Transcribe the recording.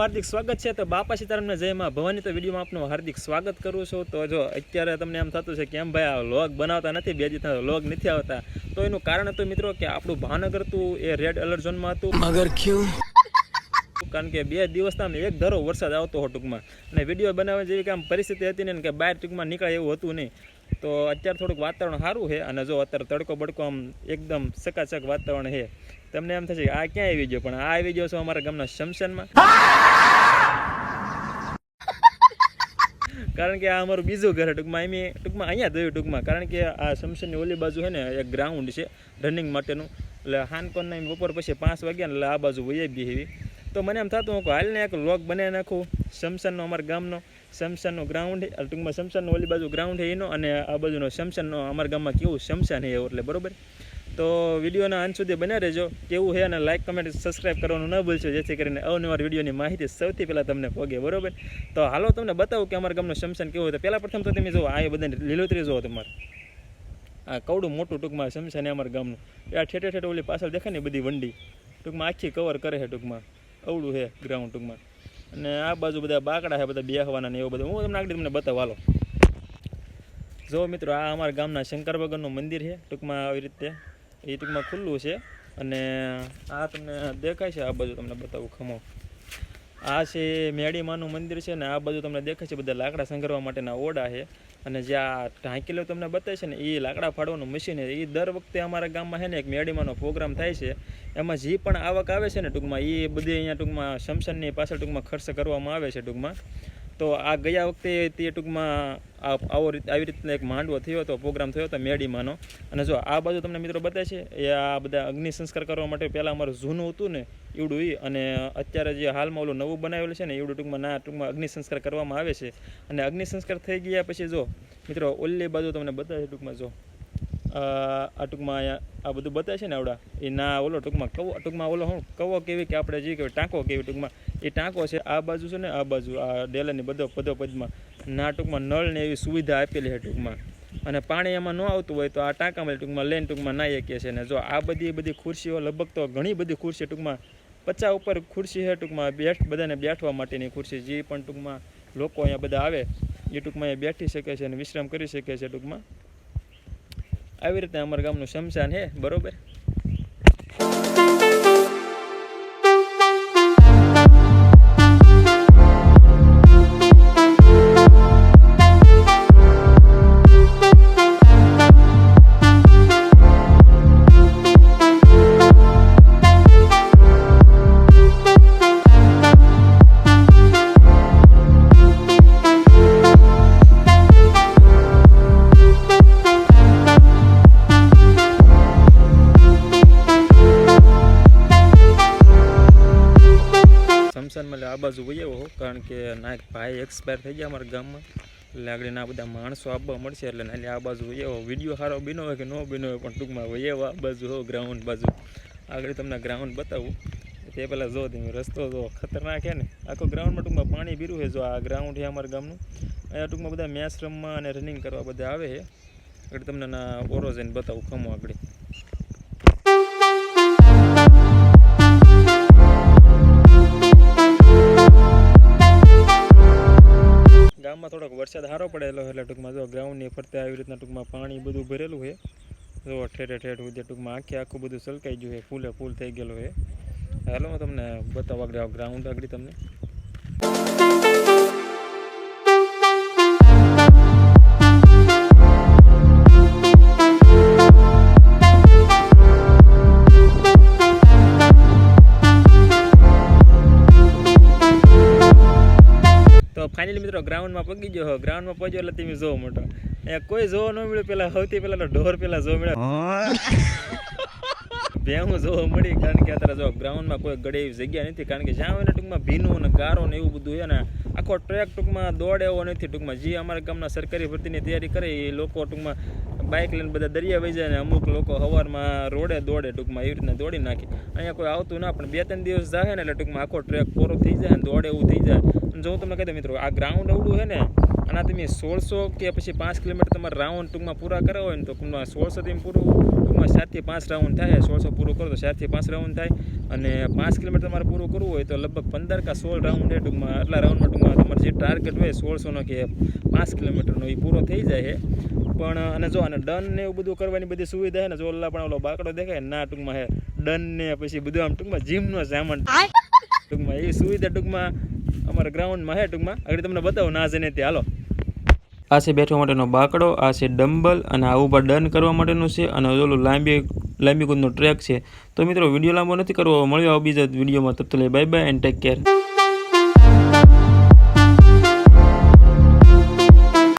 હાર્દિક સ્વાગત છે. તો બાપા સીતારામને જયમાં ભવાની તો વિડીયોમાં આપનું હાર્દિક સ્વાગત કરું છું. તો જો અત્યારે તમને એમ થતું છે કેમ ભાઈ આ લોગ બનાવતા નથી? બે દિવસ લોગ નથી આવતા. તો એનું કારણ હતું મિત્રો કે આપણું ભાવનગર તું એ રેડ એલર્ટ ઝોનમાં હતું. મગર ક્યું? કારણ કે બે દિવસના એક ધરો વરસાદ આવતો હતો ટૂંકમાં. અને વીડિયો બનાવવા જેવી કામ પરિસ્થિતિ હતી ને કે બહાર ટૂંકમાં નીકળે એવું હતું નહીં. તો અત્યારે થોડુંક વાતાવરણ સારું છે અને જો અત્યારે તડકો બડકો આમ એકદમ ચકાચક વાતાવરણ છે. તમને એમ થશે કે આ ક્યાં આવી ગયો? પણ આ આવી ગયો છો અમારા ગામના શમશાનમાં. કારણ કે આ અમારું બીજું ઘર ટૂંકમાં. એમ ટૂંકમાં અહીંયા જોયું ટૂંકમાં. કારણ કે આ શમશાનની ઓલી બાજુ છે ને એક ગ્રાઉન્ડ છે રનિંગ માટેનું. એટલે હાનકોનના બપોર પછી પાંચ વાગ્યા ને એટલે આ બાજુ વૈયા બી એવી. તો મને એમ થતું હું હાલને એક લોક બનાવી નાખું. શમશાનનો અમારા ગામનો, શમશાનનો ગ્રાઉન્ડ ટૂંકમાં શમશાનનો ઓલી બાજુ ગ્રાઉન્ડ છે એનો અને આ બાજુનો સમસનનો અમારા ગામમાં કેવું સમસાન છે એટલે બરોબર? તો વિડીયોના અંત સુધી બન્યા રહેજો, કેવું છે અને લાઇક કમેન્ટ સબસ્ક્રાઇબ કરવાનું ન ભૂલશો, જેથી કરીને અવનવાર વિડીયોની માહિતી સૌથી પહેલાં તમને પગે, બરોબર? તો હાલો તમને બતાવું કે અમારા ગામનું શમશાન કેવું હોય તો પહેલાં પ્રથમ તો તમે જુઓ, આ બધાને લીલોતરી જુઓ તમારે. આ કવડું મોટું ટૂંકમાં શમશાન છે અમારા ગામનું. એ આ ઠેઠે ઠેઠે ઓલી પાછળ દેખાય ને બધી વંડી. ટૂંકમાં આખી કવર કરે છે ટૂંકમાં. અવડું છે ગ્રાઉન્ડ ટૂંકમાં. અને આ બાજુ બધા બાકડા છે, બધા બેહવાના ને એવું બધું. હું તમને આગળ તમને બતાવવા હાલો. જો મિત્રો, આ અમારા ગામના શંકર ભગવાનનું મંદિર છે, ટૂંકમાં આવી રીતે. એ ટૂંકમાં ખુલ્લું છે. અને આ તમને દેખાય છે, આ બાજુ તમને બતાવું ખમો. આ છે મેડીમાનું મંદિર છે ને આ બાજુ તમને દેખાય છે બધા લાકડા સંગ્રહવા માટેના ઓરડા છે. અને જે આ ઢાંકીલો તમને બતાવે છે ને એ લાકડા ફાડવાનું મશીન છે. એ દર વખતે અમારા ગામમાં છે ને એક મેડીમાનો પ્રોગ્રામ થાય છે. એમાં જે પણ આવક આવે છે ને ટૂંકમાં એ બધી અહીંયા ટૂંકમાં, શમશાનની પાછળ ટૂંકમાં ખર્ચ કરવામાં આવે છે ટૂંકમાં. તો આ ગયા વખતે તે ટૂંકમાં આવો રીત આવી રીતના એક માંડવો થયો હતો, પ્રોગ્રામ થયો હતો મેડીમાંનો. અને જો આ બાજુ તમને મિત્રો બતાવે છે, એ આ બધા અગ્નિ સંસ્કાર કરવા માટે પહેલાં અમારું જૂનું હતું ને એવડું એ અને અત્યારે જે હાલમાં ઓલું નવું બનાવેલું છે ને એવડું ટૂંકમાં ના, ટૂંકમાં અગ્નિ સંસ્કાર કરવામાં આવે છે. અને અગ્નિ સંસ્કાર થઈ ગયા પછી જો, મિત્રો ઓલ્લી બાજુ તમને બતાવે છે ટૂંકમાં જો. આ ટૂંકમાં અહીંયા આ બધું બતાવે છે ને આવડા? એ ના ઓલો ટૂંકમાં કવો ટૂંકમાં ઓલો હું કવો કેવી કે આપણે જે કહેવાય ટાંકો કેવી ટૂંકમાં? એ ટાંકો છે, આ બાજુ છે ને આ બાજુ, આ ડેલાની બધો બધો પદમાં ના ટૂંકમાં નળ ને એવી સુવિધા આપેલી છે ટૂંકમાં. અને પાણી એમાં ન આવતું હોય તો આ ટાંકામાં ટૂંકમાં લઈને ટૂંકમાં નાહી શકીએ છીએ. ને જો આ બધી બધી ખુરશીઓ, લગભગ તો ઘણી બધી ખુરશી ટૂંકમાં પચાસ ઉપર ખુરશી છે ટૂંકમાં. બેઠ બધાને બેઠવા માટેની ખુરશી, જે પણ ટૂંકમાં લોકો અહીંયા બધા આવે, એ ટૂંકમાં અહીંયા બેઠી શકે છે અને વિશ્રામ કરી શકે છે ટૂંકમાં. આવી રીતે અમારા ગામનું શમશાન છે બરોબર? શમશાનમાં મળે આ બાજુ વહી આવ્યો કારણ કે ના ભાઈ એક્સપાયર થઈ ગયા અમારા ગામમાં. એટલે આગળ ના બધા માણસો આવવા મળશે, એટલે ના આ બાજુ વહી આવ્યો વીડિયો સારો બીનો હોય કે ન બીનો હોય, પણ ટૂંકમાં વહી આવ્યો આ બાજુ હો ગ્રાઉન્ડ બાજુ. આગળ તમને ગ્રાઉન્ડ બતાવું. તે પહેલાં જો તમે રસ્તો જો ખતરનાક છે ને, આખો ગ્રાઉન્ડમાં ટૂંકમાં પાણી બીરું છે, જો આ ગ્રાઉન્ડ છે અમારા ગામનું. અહીંયા ટૂંકમાં બધા મેચ રમવા અને રનિંગ કરવા બધા આવે છે. આગળ તમને ના ઓરો જઈને બતાવું, ખમો આગળ. વરસાદ સારો પડેલો એટલે ટૂંકમાં જો ગ્રાઉન્ડની ફરતે આવી રીતના ટૂંકમાં પાણી બધું ભરેલું છે. જો ઠેઠે ઠેઠ સુધી ટૂંકમાં આખે આખું બધું સલકાઈ ગયું છે, ફૂલે ફૂલ થઈ ગયેલું છે. હાલો હું તમને બતાવવા ગ્રાઉન્ડ આગળ તમને. ફાઇનલી મિત્રો ગ્રાઉન્ડમાં પગી ગયો ગ્રાઉન્ડમાં પહોંચ્યો એટલે તમે જોવો મોટો. અહીંયા કોઈ જોવા ન મળ્યો. પેલા સૌથી પેલા ઢોર પેલા જોવા મળ્યા. ભેહું જોવા મળી કારણ કે અત્યારે જો ગ્રાઉન્ડમાં કોઈ ગળે એવી જગ્યા નથી કારણ કે જ્યાં હોય ને ટૂંકમાં ભીનું અને ગારો ને એવું બધું હોય ને આખો ટ્રેક ટૂંકમાં દોડે એવો નથી ટૂંકમાં. જે અમારા ગામના સરકારી ભરતીની તૈયારી કરે એ લોકો ટૂંકમાં બાઇક લઈને બધા દરિયા વહી જાય ને અમુક લોકો હવારમાં રોડે દોડે ટૂંકમાં એવી રીતના દોડી નાખે. અહીંયા કોઈ આવતું ના પણ બે ત્રણ દિવસ જાય ને એટલે ટૂંકમાં આખો ટ્રેક પૂરો થઈ જાય ને દોડે એવું થઈ જાય. જો હું તમને કહી દઉં મિત્રો આ ગ્રાઉન્ડ અવડું છે ને આના તમે સોળસો કે પછી પાંચ કિલોમીટર તમારે રાઉન્ડ ટૂંકમાં પૂરા કરવા હોય ને તો ટૂંકમાં સોળસો તમે પૂરું ટૂંકમાં સાતથી પાંચ રાઉન્ડ થાય સોળસો પૂરું કરો તો સાતથી પાંચ રાઉન્ડ થાય અને પાંચ કિલોમીટર તમારે પૂરું કરવું હોય તો લગભગ પંદર કા સોળ રાઉન્ડ એ ટૂંકમાં આટલા રાઉન્ડમાં ટૂંકમાં તમારે જે ટાર્ગેટ હોય સોળસોનો કે પાંચ કિલોમીટરનો એ પૂરો થઈ જાય છે. પણ અને જો અને ડન ને એવું બધું કરવાની બધી સુવિધા છે ને જો ઓલા પણ ઓલો બાકડો દેખાય ના ટૂંકમાં હે ડન ને પછી બધું આમ ટૂંકમાં જીમનો સામાન. ટૂંકમાં એ સુવિધા ટૂંકમાં અમારા ગ્રાઉન્ડમાં હે ટૂંકમાં. આગળ તમને બતાવો, ના જઈને ત્યાં હાલો. આ છે બેઠવા માટેનો બાકડો, આ છે ડમ્બલ અને આ ઉપર ડન કરવા માટેનું છે અને ઓલું લાંબી લાંબી કૂદનો ટ્રેક છે. તો મિત્રો, વીડિયો લાંબો નથી કરવો, મળ્યો બીજા વિડીયોમાં. તબ તો bye bye and take care